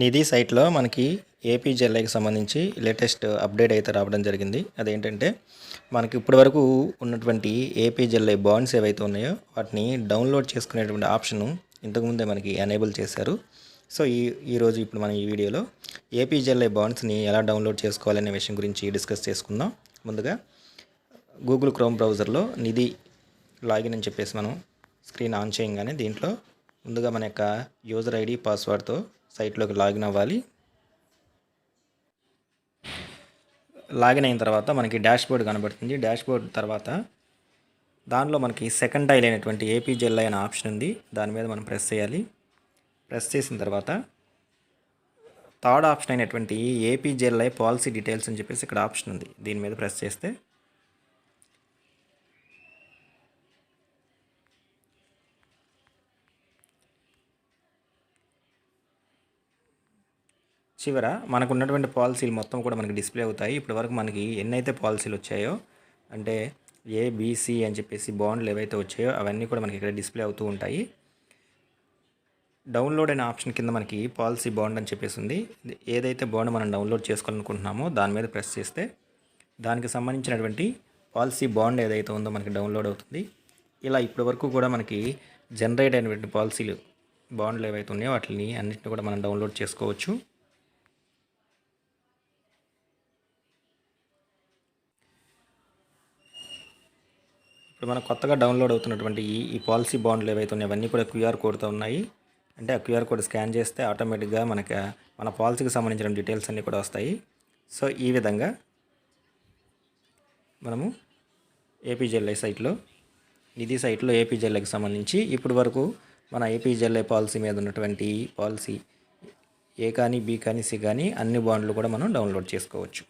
నిధి సైట్లో మనకి ఏపీజెల్ఐకి సంబంధించి లేటెస్ట్ అప్డేట్ అయితే రావడం జరిగింది. అదేంటంటే మనకి ఇప్పటివరకు ఉన్నటువంటి ఏపీజెల్ఐ బాండ్స్ ఏవైతే ఉన్నాయో వాటిని డౌన్లోడ్ చేసుకునేటువంటి ఆప్షను ఇంతకుముందే మనకి ఎనేబుల్ చేశారు. సో ఈ ఈరోజు ఇప్పుడు మనం ఈ వీడియోలో ఏపీజెల్ఐ బాండ్స్ని ఎలా డౌన్లోడ్ చేసుకోవాలనే విషయం గురించి డిస్కస్ చేసుకుందాం. ముందుగా గూగుల్ క్రోమ్ బ్రౌజర్లో నిధి లాగిన్ అని చెప్పేసి మనం స్క్రీన్ ఆన్ చేయగానే దీంట్లో ముందుగా మన యొక్క యూజర్ ఐడి పాస్వర్డ్తో సైట్లోకి లాగిన్ అవ్వాలి. లాగిన్ అయిన తర్వాత మనకి డాష్బోర్డ్ కనబడుతుంది. డాష్ బోర్డ్ తర్వాత దానిలో మనకి సెకండ్ టైల్ అయినటువంటి ఏపీజెల్ అయిన ఆప్షన్ ఉంది. దాని మీద మనం ప్రెస్ చేయాలి. ప్రెస్ చేసిన తర్వాత థర్డ్ ఆప్షన్ అయినటువంటి ఏపీజెల్ఐ పాలసీ డీటెయిల్స్ అని చెప్పేసి ఇక్కడ ఆప్షన్ ఉంది. దీని మీద ప్రెస్ చేస్తే చివర మనకు ఉన్నటువంటి పాలసీలు మొత్తం కూడా మనకి డిస్ప్లే అవుతాయి. ఇప్పటివరకు మనకి ఎన్నైతే పాలసీలు వచ్చాయో అంటే ఏ బీసీ అని చెప్పేసి బాండ్లు ఏవైతే వచ్చాయో అవన్నీ కూడా మనకి ఇక్కడ డిస్ప్లే అవుతూ ఉంటాయి. డౌన్లోడ్ అనే ఆప్షన్ కింద మనకి పాలసీ బాండ్ అని చెప్పేసి ఉంది. ఏదైతే బాండ్ మనం డౌన్లోడ్ చేసుకోవాలనుకుంటున్నామో దాని మీద ప్రెస్ చేస్తే దానికి సంబంధించినటువంటి పాలసీ బాండ్ ఏదైతే ఉందో మనకి డౌన్లోడ్ అవుతుంది. ఇలా ఇప్పటివరకు కూడా మనకి జనరేట్ అయినటువంటి పాలసీలు బాండ్లు ఏవైతే ఉన్నాయో వాటిని అన్నింటిని కూడా మనం డౌన్లోడ్ చేసుకోవచ్చు. ఇప్పుడు మనం కొత్తగా డౌన్లోడ్ అవుతున్నటువంటి ఈ ఈ పాలసీ బాండ్లు ఏవైతే ఉన్నాయో అవన్నీ కూడా క్యూఆర్ కోడ్తో ఉన్నాయి. అంటే ఆ క్యూఆర్ కోడ్ స్కాన్ చేస్తే ఆటోమేటిక్గా మనకి మన పాలసీకి సంబంధించిన డీటెయిల్స్ అన్నీ కూడా వస్తాయి. సో ఈ విధంగా మనము ఏపీజెల్ఐ సైట్లో నిధి సైట్లో ఏపీజెల్ఐకి సంబంధించి ఇప్పటి వరకు మన ఏపీజెల్ఐ పాలసీ మీద ఉన్నటువంటి పాలసీ ఏ కానీ బి కానీ సి కానీ అన్ని బాండ్లు కూడా మనం డౌన్లోడ్ చేసుకోవచ్చు.